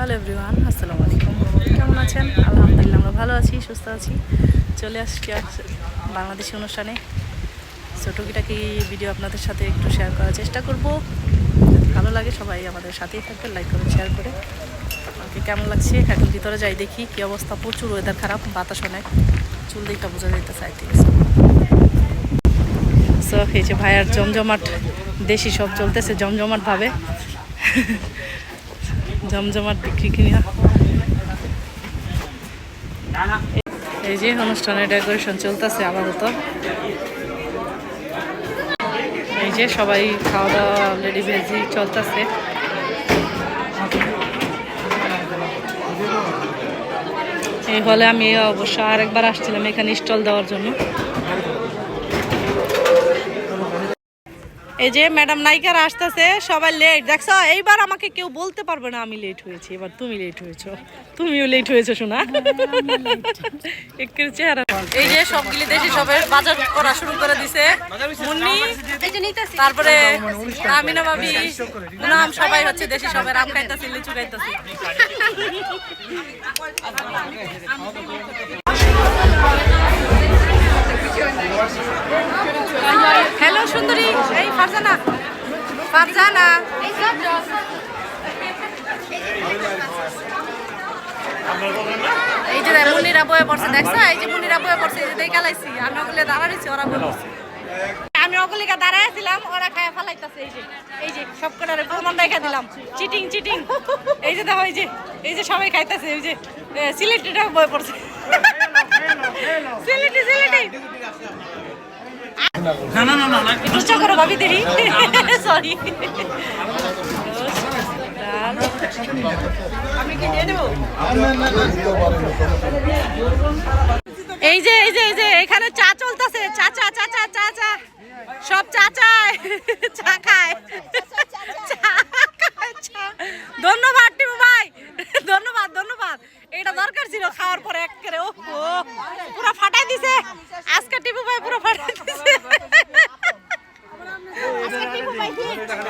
Hello everyone আসসালামু আলাইকুম। কেমন আছেন? আলহামদুলিল্লাহ, আমরা ভালো আছি, সুস্থ আছি। চলে আসছি বাংলাদেশি অনুষ্ঠানে। ছোটকিটাকি ভিডিও আপনাদের সাথে একটু শেয়ার করার চেষ্টা করব। ভালো লাগে সবাই আমাদের সাথেই থাকবেন লাইক করে শেয়ার করে আমাকে কেমন লাগছে? এখন ভিতরে যাই দেখি, কি অবস্থা? প্রচুর ওয়েদার খারাপ, বাতাস অনেক। চুল দিকটা বোঝা যাইতেছে আই থিঙ্ক সো এই যে ভাইয়ার জমজমাট, দেশি সব চলতেছে জমজমাট ভাবে জমজমাট বিক্রি কিনা। এই যে অনুষ্ঠানের ডেকোরেশন চলতেছে আপাতত। এই যে সবাই খাওয়া দাওয়া অলরেডি ভেজি চলতেছে। এই হলে আমি অবশ্য আরেকবার আসছিলাম এখানে স্টল দেওয়ার জন্য। এই যে ম্যাডাম নায়িকারা আসতেছে, সবাই লেট দেখছ, এইবার আমাকে কেউ বলতে পারবে না আমি লেট হয়েছি। এবার তুমি লেট হয়েছো। তুমিও লেট হয়েছো শোনা একের চেহারা। এই যে সবগুলি দেশি সবের বাজার করা শুরু করে দিছে। মুন্নি, তারপরে আমিনা ভাবি নাম সবাই হচ্ছে দেশি সবের আম খাইতাছি, লিচু খাইতাছি। হ্যালো সুন্দরী এই ফারজানা ফারজানা এই যে মুনিরা বয়ে পড়ছে, দেখছ? এই যে মুনিরা বয়ে পড়ছে, এই যে দেখে লাইছি। আমি ওগুলো দাঁড়াইছি ওরা পড়ছে। আমি ওগুলিকা দাঁড়াইছিলাম ওরা খায় ফালাইতাছে, এই যে এই যে, সব কটারে প্রমাণ রেখে দিলাম। Cheating cheating. এই যে দেখো, এই যে এই যে সবাই খাইতেছে, এই যে সিলেটিটা বয়ে পড়ছে। সিলেটি সিলেটি। না না না না সরি এই যে এই যে এই যে, এখানে চা চলতেছে। চা চা চা চা চা চা। সব চা চায়। চা খায়। ধন্যবাদ, টিপু ভাই। ধন্যবাদ ধন্যবাদ। এটা দরকার ছিল খাওয়ার পরে এক করে। ও পুরো ফাটাই দিছে। আজকে টিপু ভাই পুরো ফাটাই দিছে হ্যাঁ,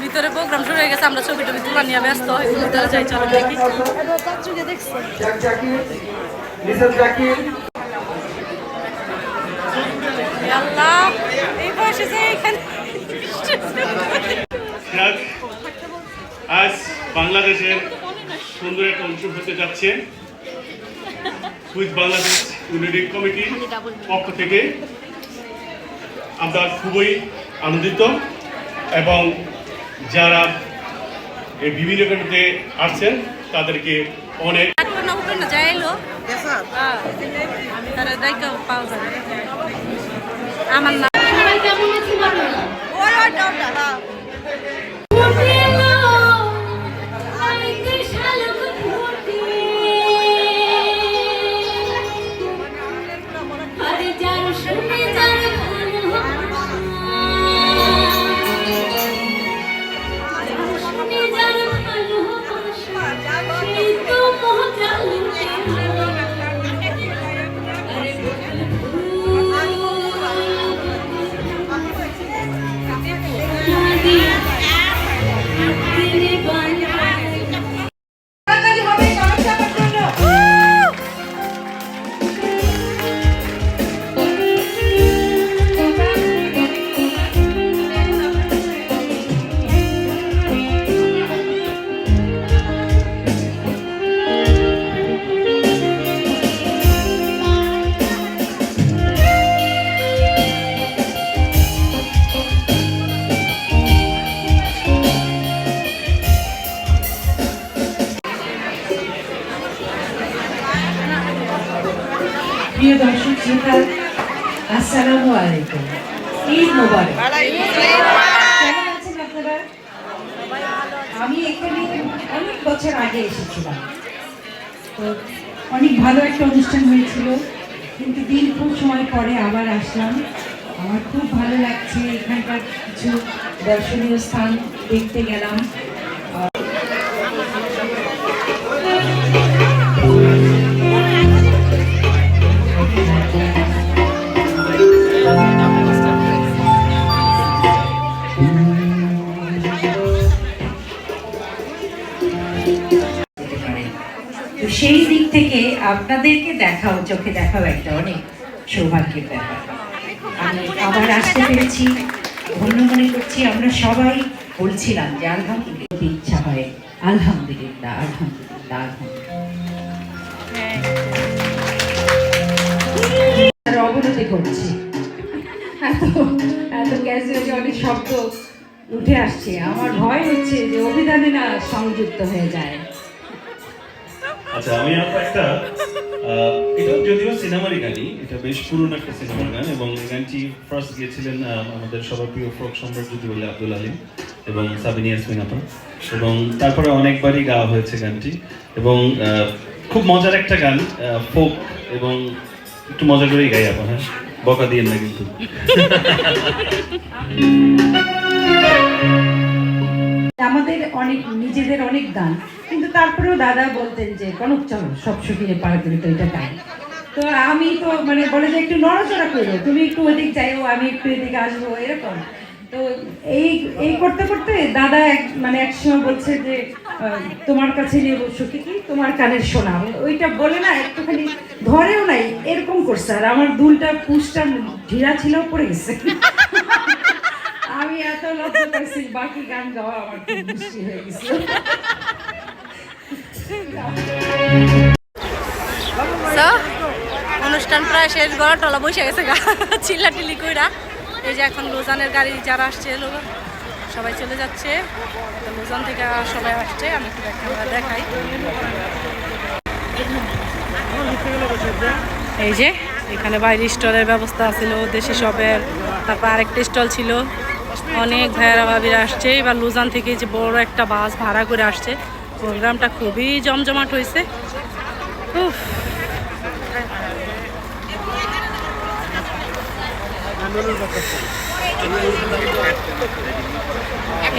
ভিতরে প্রোগ্রাম শুরু হয়ে গেছে, আমরা ছবি টবি তোলা নিয়ে ব্যস্ত যাই, চলো দেখি। আজ বাংলাদেশের সুন্দর একটা অনুষ্ঠান হতে যাচ্ছে। কুইজ বাংলাদেশ ইউনিটি কমিটির পক্ষ থেকে আমরা খুবই আনন্দিত এবং যারা এই বিভিন্ন কেন্দ্রে আসছেন তাদেরকে অনেক উঠবে না আসসালামু আলাইকুম। ঈদ মোবারক। আমি এখানে অনেক বছর আগে এসেছিলাম। তো অনেক ভালো একটা অনুষ্ঠান হয়েছিল, কিন্তু দিন খুব সময় পরে আবার আসলাম। আমার খুব ভালো লাগছে এখানকার কিছু দর্শনীয় স্থান দেখতে গেলাম। সেই দিক থেকে আপনাদেরকে দেখাও, চোখে দেখাও একটা অনেক সৌভাগ্যের ব্যাপার। আমি আবার আসতে পেরেছি। ধন্য মনে করছি। আমরা সবাই বলছিলাম যে, আলহামদুলিল্লাহ ইচ্ছা হয়। আলহামদুলিল্লাহ আলহামদুলিল্লাহ আলহামদুলিল্লাহ। অবনতি করছি। এত এত ক্যাজুয়ালি অনেক শব্দ উঠে আসছে। আমার ভয় হচ্ছে যে, অভিধানে না সংযুক্ত হয়ে যায়। আচ্ছা আমি একটা এটা যদিও সিনেমারই গানই, এটা বেশ পুরনো একটা সিনেমার গান এবং এই গানটি ফার্স্ট গিয়েছিলেন আমাদের সবার প্রিয় ফোক সম্রাট যদি বলে আব্দুল আলিম এবং ইয়াসমিন আপা। এবং তারপরে অনেকবারই গাওয়া হয়েছে গানটি এবং খুব মজার একটা গান ফোক এবং একটু মজা করেই গাই আপা হ্যাঁ? বকা দিয়েন না কিন্তু। আমাদের অনেক, নিজেদের অনেক গান। কিন্তু তারপরেও দাদা বলতেন যে কনক চলো সব শুকিয়ে পাড়া করে তো এটা গাই তো আমি তো মানে বলে যে একটু নড়াচড়া করো তুমি একটু ওদিক যাইও আমি একটু এদিকে আসব এরকম। তো এই এই করতে করতে দাদা এক মানে একসময় বলছে যে তোমার কাছে নিয়ে বসো কি? কি তোমার কানের শোনা ওইটা বলে না একটুখানি ধরেও নাই এরকম করছে। আর আমার দুলটা পুষটা ঢিলা ছিল পড়ে গেছে। আমি এত লজ্জা পাইছি বাকি গান গাওয়া আমার খুব হয়ে So, অনুষ্ঠান প্রায় শেষ গড়া টলা বসে গেছে গা চিল্লা টিল্লি কইরা। এই যে এখন লোজানের গাড়ি যারা আসছে সবাই চলে যাচ্ছে। লোজান থেকে সবাই আসছে, আমি দেখাই। এই যে, এখানে বাইরে স্টলের ব্যবস্থা ছিল, দেশি শপের। তারপর আরেকটা স্টল ছিল। অনেক ভাইয়ারা ভাবিরা আসছে। এবার লুজান থেকে যে বড় একটা বাস ভাড়া করে আসছে। প্রোগ্রামটা খুবই জমজমাট হয়েছে।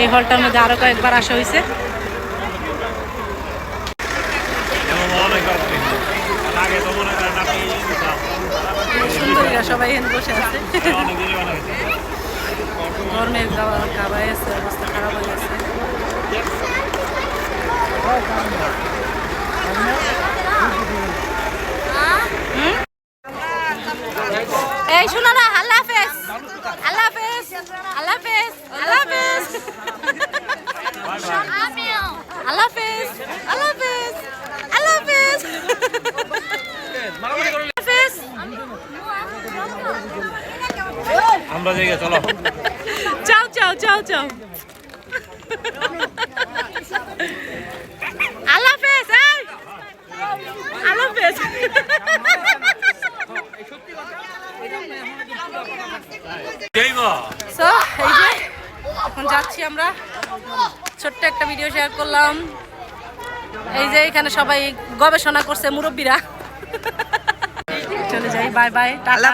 এই হলটার মধ্যে আরও কয়েকবার আসা হয়েছে। সবাই বসে আছে। গরমের খাবার খাবার অবস্থা খারাপ হয়ে গেছে? এই শোনো না আল্লাহ হাফেজ। আল্লাহ হাফেজ। আল্লাহ হাফেজ। আল্লাহ হাফেজ। আল্লাহ হাফেজ। আল্লাহ হাফেজ। আল্লাহ হাফেজ। হাফেজ। আমরা জায়গা চলো। চাও চাও চাও চাও আল্লাহ হাফেজ আল্লাহ হাফেজ। সো এই যে এখন যাচ্ছি আমরা। ছোট্ট একটা ভিডিও শেয়ার করলাম। এই যে এখানে সবাই গবেষণা করছে মুরব্বীরা। চলে যাই বাই বাই টাটা।